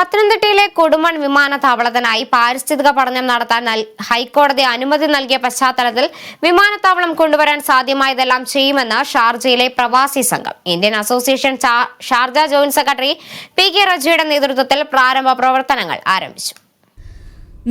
പത്തനംതിട്ടയിലെ കൊടുമൺ വിമാനത്താവളത്തിനായി പാരിസ്ഥിതിക പഠനം നടത്താൻ ഹൈക്കോടതി അനുമതി നൽകിയ പശ്ചാത്തലത്തിൽ വിമാനത്താവളം കൊണ്ടുവരാൻ സാധ്യമായതെല്ലാം ചെയ്യുമെന്ന് ഷാർജയിലെ പ്രവാസി സംഘം. Indian association Sharjah joint secretary P K റജിയുടെ നേതൃത്വത്തിൽ പ്രാരംഭ പ്രവർത്തനങ്ങൾ ആരംഭിച്ചു.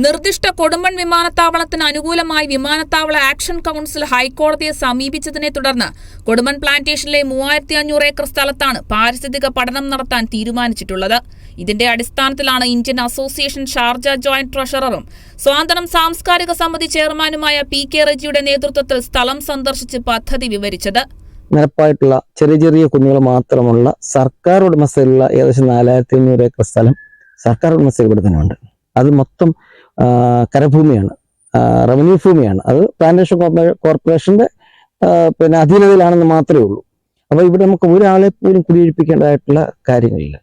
നിർദ്ദിഷ്ട കൊടുമ്പൻ വിമാനത്താവളത്തിന് അനുകൂലമായി വിമാനത്താവള ആക്ഷൻ കൗൺസിൽ ഹൈക്കോടതിയെ സമീപിച്ചതിനെ തുടർന്ന് കൊടുമ്പൻ പ്ലാന്റേഷനിലെ മൂവായിരത്തി അഞ്ഞൂറ് ഏക്കർ സ്ഥലത്താണ് പാരിസ്ഥിതിക പഠനം നടത്താൻ തീരുമാനിച്ചിട്ടുള്ളത്. ഇതിന്റെ അടിസ്ഥാനത്തിലാണ് ഇന്ത്യൻ അസോസിയേഷൻ ഷാർജ ജോയിന്റ് ട്രഷററും സ്വാതന്ത്ര്യം സാംസ്കാരിക സമിതി ചെയർമാനുമായ പി കെ റെജിയുടെ നേതൃത്വത്തിൽ സ്ഥലം സന്ദർശിച്ച് പദ്ധതി വിവരിച്ചത്. നിരപ്പായിട്ടുള്ള ചെറിയ ചെറിയ കുഞ്ഞുങ്ങൾ മാത്രമുള്ള സർക്കാർ ഉടമസ്ഥയിലുള്ള ഏകദേശം നാലായിരത്തി അഞ്ഞൂറ് ഏക്കർ സ്ഥലം സർക്കാർ ഉടമസ്ഥയിൽ ഇവിടെ തന്നെ അത് മൊത്തം കരഭൂമിയാണ്. റവന്യൂ ഭൂമിയാണ്. അത് പ്ലാന്റേഷൻ കോർപ്പറേഷന്റെ പിന്നെ അധീനതയിലാണെന്ന് മാത്രമേ ഉള്ളൂ. അപ്പോൾ ഇവിടെ നമുക്ക് ഒരാളെ പോലും കുടിയൊഴിപ്പിക്കേണ്ടതായിട്ടുള്ള കാര്യങ്ങളില്ല.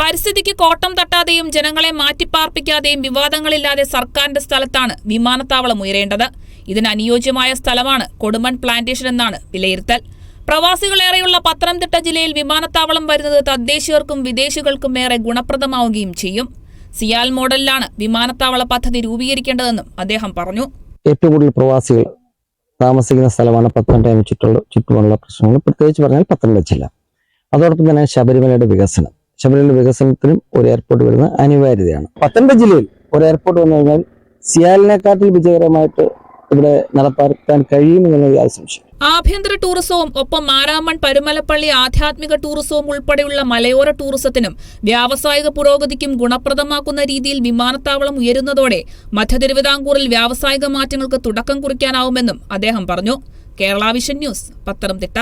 പരിസ്ഥിതിക്ക് കോട്ടം തട്ടാതെയും ജനങ്ങളെ മാറ്റിപ്പാർപ്പിക്കാതെയും വിവാദങ്ങളില്ലാതെ സർക്കാരിന്റെ സ്ഥലത്താണ് വിമാനത്താവളം ഉയരേണ്ടത്. ഇതിന് അനുയോജ്യമായ സ്ഥലമാണ് കൊടുമൺ പ്ലാന്റേഷൻ എന്നാണ് വിലയിരുത്തൽ. പ്രവാസികളേറെയുള്ള പത്തനംതിട്ട ജില്ലയിൽ വിമാനത്താവളം വരുന്നത് തദ്ദേശീയർക്കും വിദേശികൾക്കും ഏറെ ഗുണപ്രദമാവുകയും ചെയ്യും. സിയാൽ മോഡലിലാണ് വിമാനത്താവള പദ്ധതി രൂപീകരിക്കേണ്ടതെന്നും അദ്ദേഹം പറഞ്ഞു. ഏറ്റവും കൂടുതൽ പ്രവാസികൾ താമസിക്കുന്ന സ്ഥലമാണ് പത്തനംതിട്ട ചുറ്റുള്ള ചുറ്റുമുള്ള പ്രശ്നങ്ങൾ. പ്രത്യേകിച്ച് പറഞ്ഞാൽ പത്തനംതിട്ട ജില്ല. അതോടൊപ്പം തന്നെ ശബരിമലയുടെ വികസനം. ശബരിമലയുടെ വികസനത്തിനും ഒരു എയർപോർട്ട് വരുന്നത് അനിവാര്യതയാണ്. പത്തനംതിട്ട ജില്ലയിൽ ഒരു എയർപോർട്ട് വന്നു കഴിഞ്ഞാൽ സിയാലിനെക്കാട്ടിൽ വിജയകരമായിട്ട് ഇവിടെ നടപ്പാക്കാൻ കഴിയുമെന്നുള്ള യാതൊരു സംശയം ആഭ്യന്തര ടൂറിസവും ഒപ്പം മാരാമൺ പരുമലപ്പള്ളി ആധ്യാത്മിക ടൂറിസവും ഉൾപ്പെടെയുള്ള മലയോര ടൂറിസത്തിനും വ്യാവസായിക പുരോഗതിക്കും ഗുണപ്രദമാക്കുന്ന രീതിയിൽ വിമാനത്താവളം ഉയരുന്നതോടെ മധ്യ തിരുവിതാംകൂറിൽ വ്യാവസായിക മാറ്റങ്ങൾക്ക് തുടക്കം കുറിക്കാനാവുമെന്നും അദ്ദേഹം പറഞ്ഞു. Kerala vision news Pathanamthitta.